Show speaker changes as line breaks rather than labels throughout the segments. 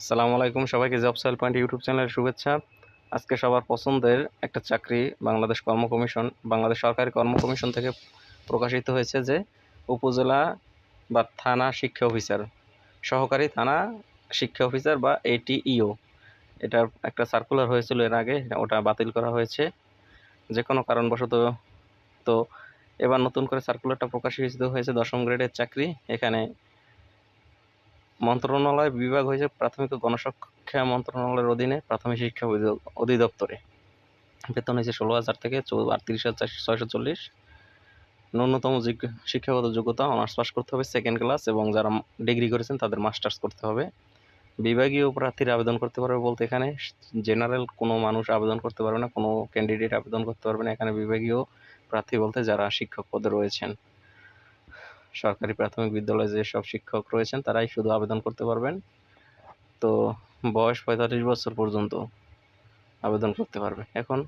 সালামু আলাইকুম সবাইকে জব সেল পয়েন্ট ইউটিউব চ্যানেলের শুভেচ্ছা। আজকে সবার পছন্দের একটা চাকরি বাংলাদেশ কর্ম কমিশন, বাংলাদেশ সরকারি কর্ম কমিশন থেকে প্রকাশিত হয়েছে যে উপজেলা বা থানা শিক্ষা অফিসার, সহকারী থানা শিক্ষা অফিসার বা এটিইও এটার একটা সার্কুলার হয়েছিল এর আগে, ওটা বাতিল করা হয়েছে। যে কোনো কারণবশত তো এবার নতুন করে সার্কুলারটা প্রকাশিত হয়েছে দশম গ্রেডের চাকরি। এখানে মন্ত্রণালয় বিভাগ হয়েছে প্রাথমিক ও গণশিক্ষা মন্ত্রণালয়ের অধীনে প্রাথমিক শিক্ষা অধি- অধিদপ্তরে। বেতন হয়েছে ষোলো হাজার থেকে আটত্রিশ হাজার ছয়শো চল্লিশ। ন্যূনতম শিক্ষাগত যোগ্যতা অনার্স পাস করতে হবে সেকেন্ড ক্লাস এবং যারা ডিগ্রি করেছেন তাদের মাস্টার্স করতে হবে। বিভাগীয় প্রার্থীরা আবেদন করতে পারবে বলতে এখানে জেনারেল কোনো মানুষ আবেদন করতে পারবে না, কোনো ক্যান্ডিডেট আবেদন করতে পারবে না। এখানে বিভাগীয় প্রার্থী বলতে যারা শিক্ষক পদে রয়েছেন। সরকারি প্রাথমিক বিদ্যালয়ে যেসব শিক্ষক রয়েছেন, তারাই শুধু আবেদন করতে পারবেন। তো বয়স পঁয়তাল্লিশ বছর পর্যন্ত আবেদন করতে পারবে। এখন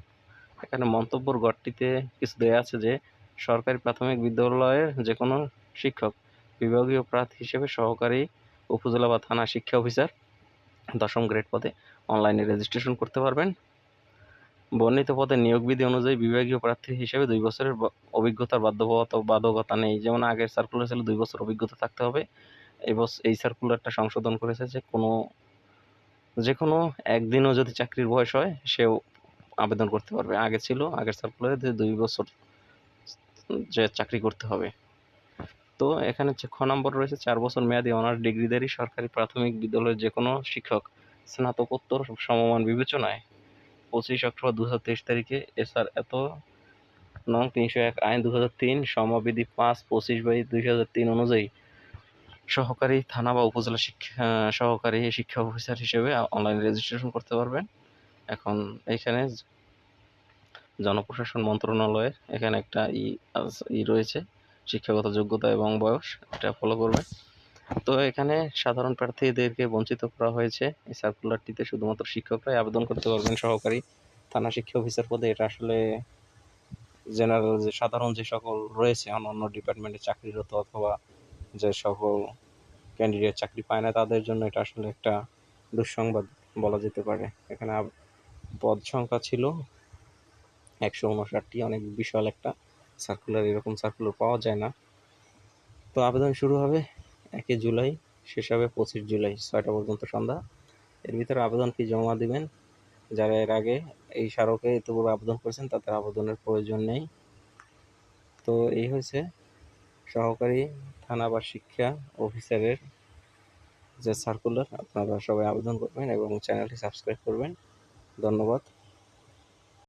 এখানে মন্তব্যর গড়টিতে কিছু দেয়া আছে যে, সরকারি প্রাথমিক বিদ্যালয়ের যে কোনো শিক্ষক, বিভাগীয় প্রার্থী হিসেবে সহকারী উপজেলা বা থানা শিক্ষা অফিসার দশম গ্রেড পদে অনলাইনে রেজিস্ট্রেশন করতে পারবেন। বর্ণিত পদে নিয়োগ বিধি অনুযায়ী বিভাগীয় প্রার্থী হিসেবে দুই বছরের অভিজ্ঞতার বাধ্যবাধকতা বাধ্যকতা নেই। যেমন আগের সার্কুলার ছিল দুই বছর অভিজ্ঞতা থাকতে হবে। এই বছর এই সার্কুলারটা সংশোধন করেছে যে কোনো যে কোনো একদিনও যদি চাকরির বয়স হয়, সেও আবেদন করতে পারবে। আগে ছিল, আগের সার্কুলারে দুই বছর যে চাকরি করতে হবে। তো এখানে খ নম্বর রয়েছে, চার বছর মেয়াদী অনার্স ডিগ্রিধারী সরকারি প্রাথমিক বিদ্যালয়ের যে কোনো শিক্ষক স্নাতকোত্তর সমমান বিবেচনায় পঁচিশ অক্টোবর দু হাজার তেইশ তারিখে এসআর এত নং তিনশো এক আইন দু তিন, সমাবিধি পাঁচ, পঁচিশ বাই দুই হাজার তিন অনুযায়ী সহকারী থানা বা উপজেলা শিক্ষা সহকারী শিক্ষা অফিসার হিসেবে অনলাইন রেজিস্ট্রেশন করতে পারবেন। এখন এখানে জনপ্রশাসন মন্ত্রণালয়ের এখানে একটা ই ই রয়েছে, শিক্ষাগত যোগ্যতা এবং বয়স, এটা ফলো করবে তো এখানে সাধারণ প্রার্থীদেরকে বঞ্চিত করা হয়েছে। এই সার্কুলারটিতে শুধুমাত্র শিক্ষকরাই আবেদন করতে পারবেন, সহকারী থানা শিক্ষা অফিসার পদে। এটা আসলে জেনারেল যে সাধারণ যে সকল রয়েছে, অন্যান্য ডিপার্টমেন্টে চাকরিরত অথবা যে সকল ক্যান্ডিডেট চাকরি পায় না, তাদের জন্য এটা আসলে একটা দুঃসংবাদ বলা যেতে পারে। এখানে পদ সংখ্যা ছিল একশো উনষাটটি। অনেক বিশাল একটা সার্কুলার এরকম সার্কুলার পাওয়া যায় না। তো আবেদন শুরু হবে একই জুলাই, শেষ হবে পঁচিশ জুলাই, ছয়টা পর্যন্ত সন্ধ্যা। এর ভিতরে আবেদন ফি জমা দিবেন। যারা এর আগে এই স্মারকে ইতিপূর্বে আবেদন করেছেন, তাদের আবেদনের প্রয়োজন নেই। তো এই হয়েছে সহকারী থানা বা শিক্ষা অফিসারের যে সার্কুলার আপনারা সবাই আবেদন করবেন এবং চ্যানেলটি সাবস্ক্রাইব করবেন। ধন্যবাদ।